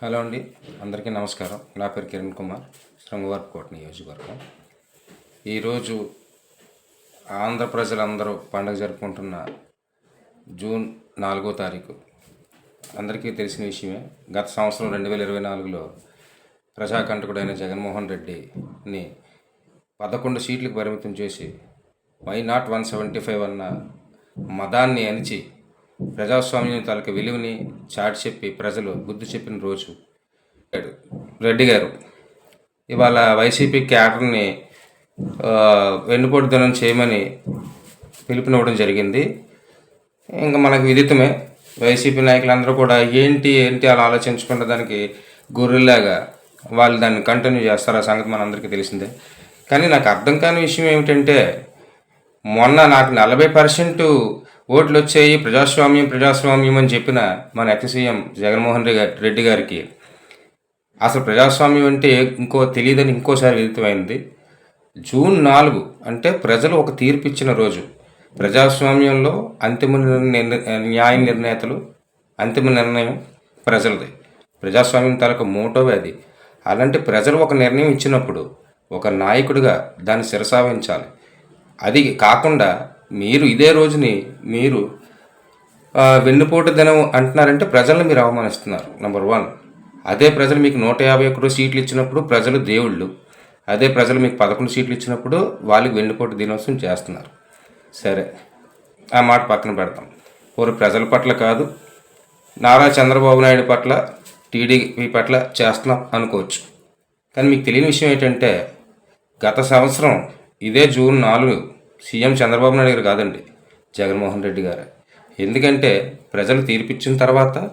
Hello అండి అందరికీ నమస్కారం. నా పేరు కిరణ్ కుమార్ శృంగవరపుకోట నియోజకవర్గం. ఈరోజు ఆంధ్ర ప్రజలందరూ పండుగ జరుపుకుంటున్న జూన్ నాలుగో తారీఖు. అందరికీ తెలిసిన విషయమే గత సంవత్సరం రెండు వేల ఇరవై నాలుగులో ప్రజాకంటకుడైన జగన్మోహన్ రెడ్డిని పదకొండు సీట్లకు పరిమితం చేసి why not one seventy five అన్న మదాన్ని అణిచి ప్రజాస్వామ్యం తాలూకు విలువని చాటి చెప్పి ప్రజలు బుద్ధి చెప్పిన రోజు. రెడ్డి గారు ఇవాళ వైసీపీ క్యాడర్ని వెన్నుపోటు దినం చేయమని పిలుపునివ్వడం జరిగింది. ఇంకా మనకు విదితమే వైసీపీ నాయకులందరూ కూడా ఏంటి ఏంటి అలా ఆలోచించకుండా దానికి గొర్రెలాగా వాళ్ళు దాన్ని కంటిన్యూ చేస్తారు ఆ సంగతి మనందరికీ తెలిసిందే. కానీ నాకు అర్థం కాని విషయం ఏమిటంటే మొన్న నాకు నలభై పర్సెంట్ ఓట్లు వచ్చాయి ప్రజాస్వామ్యం ప్రజాస్వామ్యం అని చెప్పిన మన ఎక్స్ సీఎం జగన్మోహన్ రెడ్డి రెడ్డి గారికి అసలు ప్రజాస్వామ్యం అంటే ఇంకో తెలియదని ఇంకోసారి విదితమైంది. జూన్ నాలుగు అంటే ప్రజలు ఒక తీర్పు ఇచ్చిన రోజు. ప్రజాస్వామ్యంలో అంతిమ నిర్ణ- న్యాయ నిర్ణేతలు అంతిమ నిర్ణయం ప్రజలది. ప్రజాస్వామ్యం తాలూకు మోటోవే అది అలాంటి ప్రజలు ఒక నిర్ణయం ఇచ్చినప్పుడు ఒక నాయకుడిగా దాన్ని శిరసావించాలి అది కాకుండా మీరు ఇదే రోజుని మీరు వెన్నుపోటు దినం అంటున్నారంటే ప్రజల్ని మీరు అవమానిస్తున్నారు. నెంబర్ వన్ అదే ప్రజలు మీకు నూట యాభై ఒక్కటి సీట్లు ఇచ్చినప్పుడు ప్రజలు దేవుళ్ళు. అదే ప్రజలు మీకు పదకొండు సీట్లు ఇచ్చినప్పుడు వాళ్ళకి వెన్నుపోటు దినోత్సవం చేస్తున్నారు. సరే. ఆ మాట పక్కన పెడతాం. ఊరు ప్రజల పట్ల కాదు నారా చంద్రబాబు నాయుడు పట్ల టీడీపీ పట్ల చేస్తున్నాం అనుకోవచ్చు. కానీ మీకు తెలియని విషయం ఏంటంటే గత సంవత్సరం ఇదే జూన్ నాలుగు సీఎం చంద్రబాబు నాయుడు గారు కాదండి జగన్మోహన్ రెడ్డి గారు. ఎందుకంటే ప్రజలు తీర్పిచ్చిన తర్వాత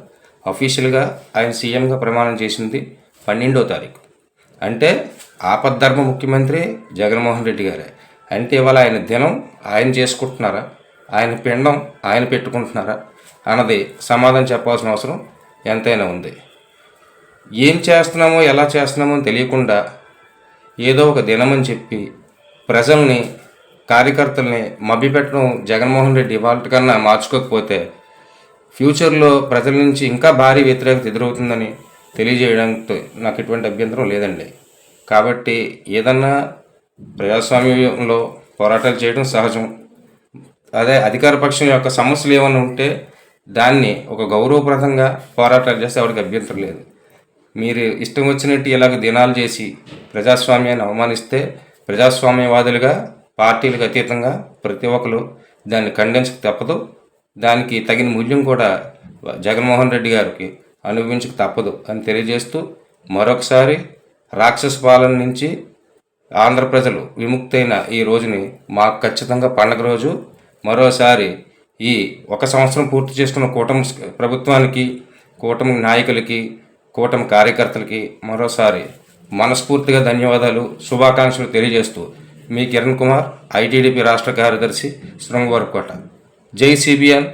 అఫీషియల్గా ఆయన సీఎంగా ప్రమాణం చేసింది పన్నెండో తారీఖు. అంటే ఆపద్ధర్మ ముఖ్యమంత్రి జగన్మోహన్ రెడ్డి గారే. అంటే ఇవాళ ఆయన దినం ఆయన చేసుకుంటున్నారా? ఆయన పిండం ఆయన పెట్టుకుంటున్నారా? అన్నది సమాధానం చెప్పాల్సిన అవసరం ఎంతైనా ఉంది. ఏం చేస్తున్నామో ఎలా చేస్తున్నామో తెలియకుండా ఏదో ఒక దినమని చెప్పి ప్రజల్ని కార్యకర్తల్ని మభ్యపెట్టడం జగన్మోహన్ రెడ్డి ఇవాళ కన్నా మార్చుకోకపోతే ఫ్యూచర్లో ప్రజల నుంచి ఇంకా భారీ వ్యతిరేకత ఎదురవుతుందని తెలియజేయడానికి నాకు ఎటువంటి అభ్యంతరం లేదండి. కాబట్టి ఏదన్నా ప్రజాస్వామ్యంలో పోరాటాలు చేయడం సహజం. అదే అధికార పక్షం యొక్క సమస్యలు ఏమైనా ఉంటే దాన్ని ఒక గౌరవప్రదంగా పోరాటాలు చేస్తే ఎవరికి అభ్యంతరం లేదు. మీరు ఇష్టం వచ్చినట్టు ఇలాగ దినాలు చేసి ప్రజాస్వామ్యాన్ని అవమానిస్తే ప్రజాస్వామ్యవాదులుగా పార్టీలకు అతీతంగా ప్రతి ఒక్కరు దాన్ని ఖండించక తప్పదు. దానికి తగిన మూల్యం కూడా జగన్మోహన్ రెడ్డి గారికి అనుభవించక తప్పదు అని తెలియజేస్తూ మరొకసారి రాక్షస పాలన నుంచి ఆంధ్ర ప్రజలు విముక్తైన ఈ రోజుని మాకు ఖచ్చితంగా పండగ రోజు మరోసారి ఈ ఒక సంవత్సరం పూర్తి చేసుకున్న కూటమి ప్రభుత్వానికి కూటమి నాయకులకి కూటమి కార్యకర్తలకి మరోసారి మనస్ఫూర్తిగా ధన్యవాదాలు శుభాకాంక్షలు తెలియజేస్తూ మీ కిరణ్ కుమార్ ఐటీడీపీ రాష్ట్ర కార్యదర్శి శృంగవరకోట. జై సిబిఎన్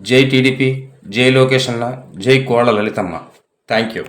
జై టీడీపీ జై లోకేష్ అన్న జై కోళ్ళ లలితమ్మ. Thank you